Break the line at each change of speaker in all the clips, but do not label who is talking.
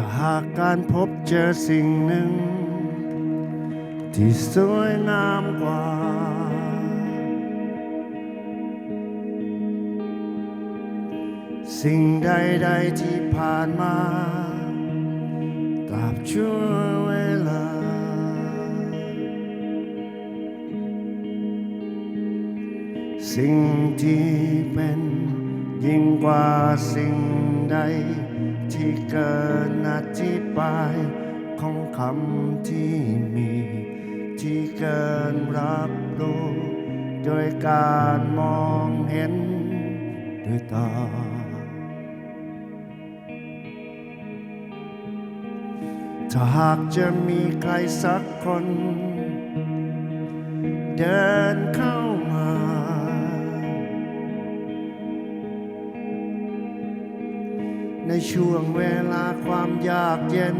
ถ้าหากการพบเจอสิ่งหนึ่ง ที่สวยงามกว่า สิ่งใดๆที่ผ่านมาตราบชั่วเวลา สิ่งที่เป็นยิ่งกว่าสิ่งใด ที่เกินอธิบายของคำที่มี ที่เกินรับรู้ โดยการมองเห็นด้วยตาถ้าหากจะมีใครสักคน เดินเข้า ในช่วงเวลาความยากเย็น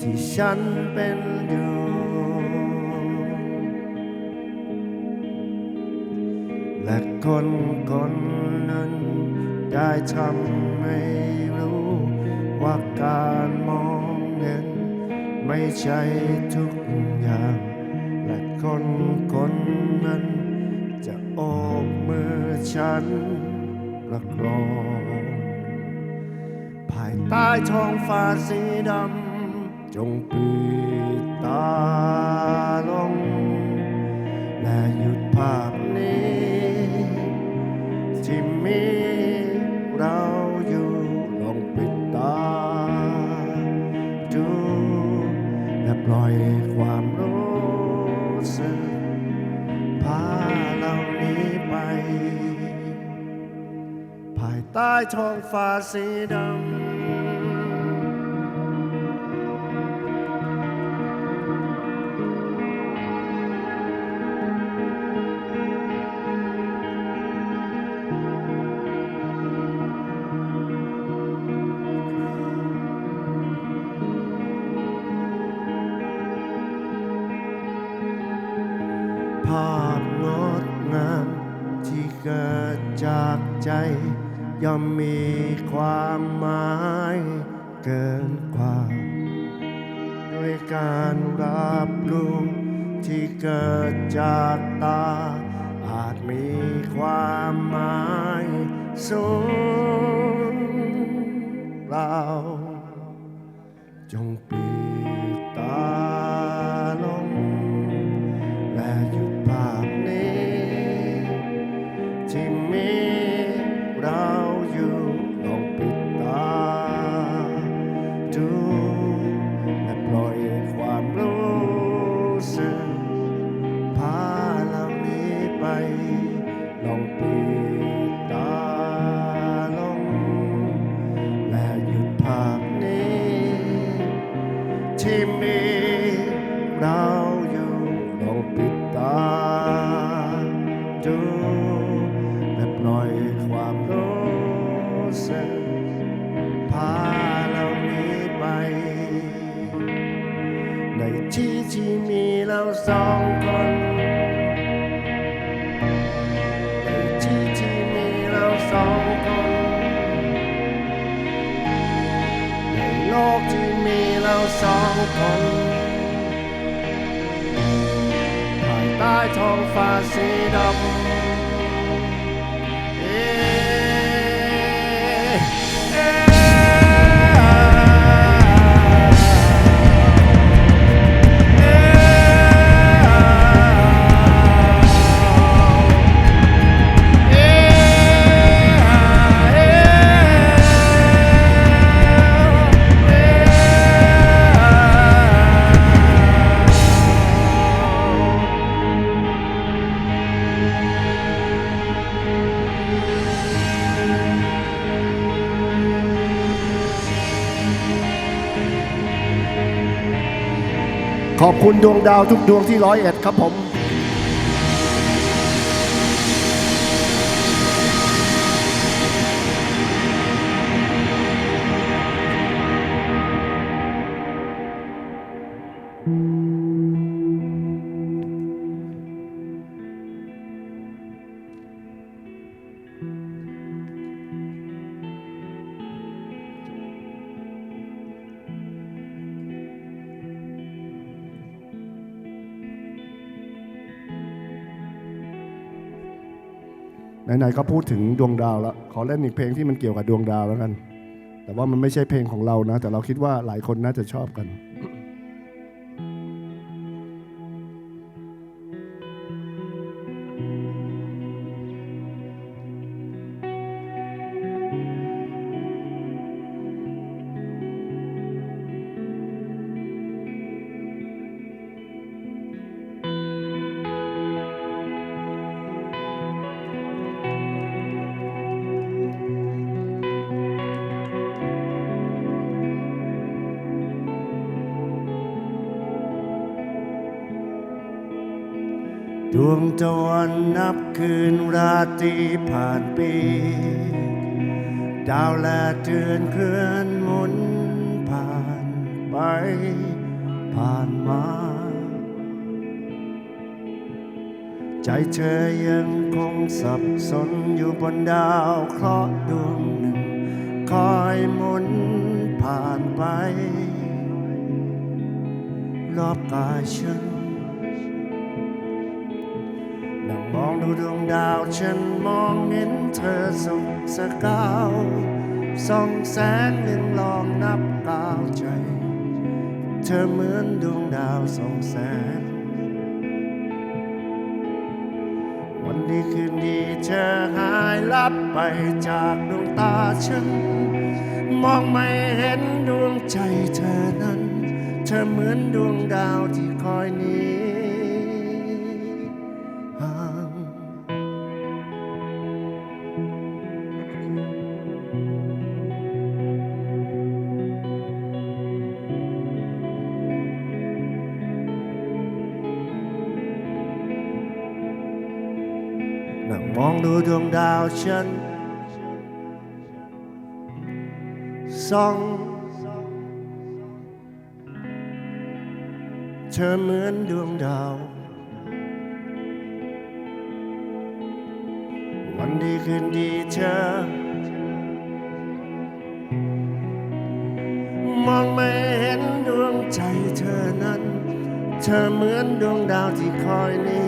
ที่ฉันเป็นอยู่ และคนคนนั้นได้ทำให้รู้ว่าการมองเห็นไม่ใช่ทุกอย่าง และคนคนนั้นจะโอบมือฉันประคองายใต้ท้องฟ้าสีดำ จงปิดตาลง และหยุดภาพนี้ ที่มีเราอยู่ลองปิดตา ดูและปล่อยความรู้สึกพาเรานี้ไป ภายใต้ท้องฟ้าสีดำ เกิดจากใจย่อมมีความหมายเกินกว่า ด้วยการรับรู้ที่เกิดจากตา อาจมีความหมายสูงเปล่า กที่มีเราสองคนภายใต้ท้องฟ้าสีดำ ขอบคุณดวงดาวทุกดวงที่ร้อยเอ็ดครับผม ไหนๆก็พูดถึงดวงดาวแล้วขอเล่นอีกเพลงที่มันเกี่ยวกับดวงดาวแล้วกัน แต่ว่ามันไม่ใช่เพลงของเรานะ แต่เราคิดว่าหลายคนน่าจะชอบกัน วงตะวันนับคืนราตรีผ่านปี ดาวและเดือนเคลื่อนหมุนผ่านไป ผ่านมา ใจเธอยังคงสับสนอยู่บนดาวเคราะห์ดวงหนึ่ง คอยหมุนผ่านไป รอบกายฉัน มองดูดวงดาวฉันมองเห็นเธอสุขสกาวส่องแสงหนึ่งลองนับกาวใจ เธอเหมือนดวงดาวส่องแสง วันดีคืนดีเธอหายลับไปจากดวงตาฉัน มองไม่เห็นดวงใจเธอนั้น เธอเหมือนดวงดาวที่คอยหนี้ มองดูดวงดาวฉันส่องเธอเหมือนดวงดาว วันดีคืนดีเธอ มองไม่เห็นดวงใจเธอนั้น เธอเหมือนดวงดาวที่คอยนี้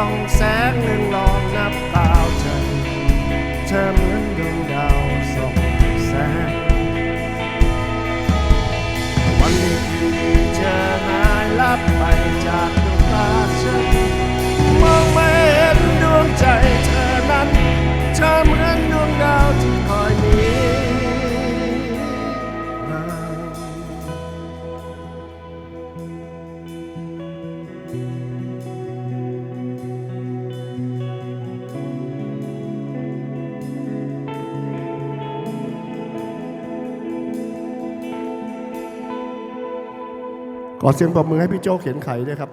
ส่องแสงหนึ่งลองนับดาวใจเธอเธอ เสียงปรบมือให้พี่โจ้เขียนไขด้วยครับ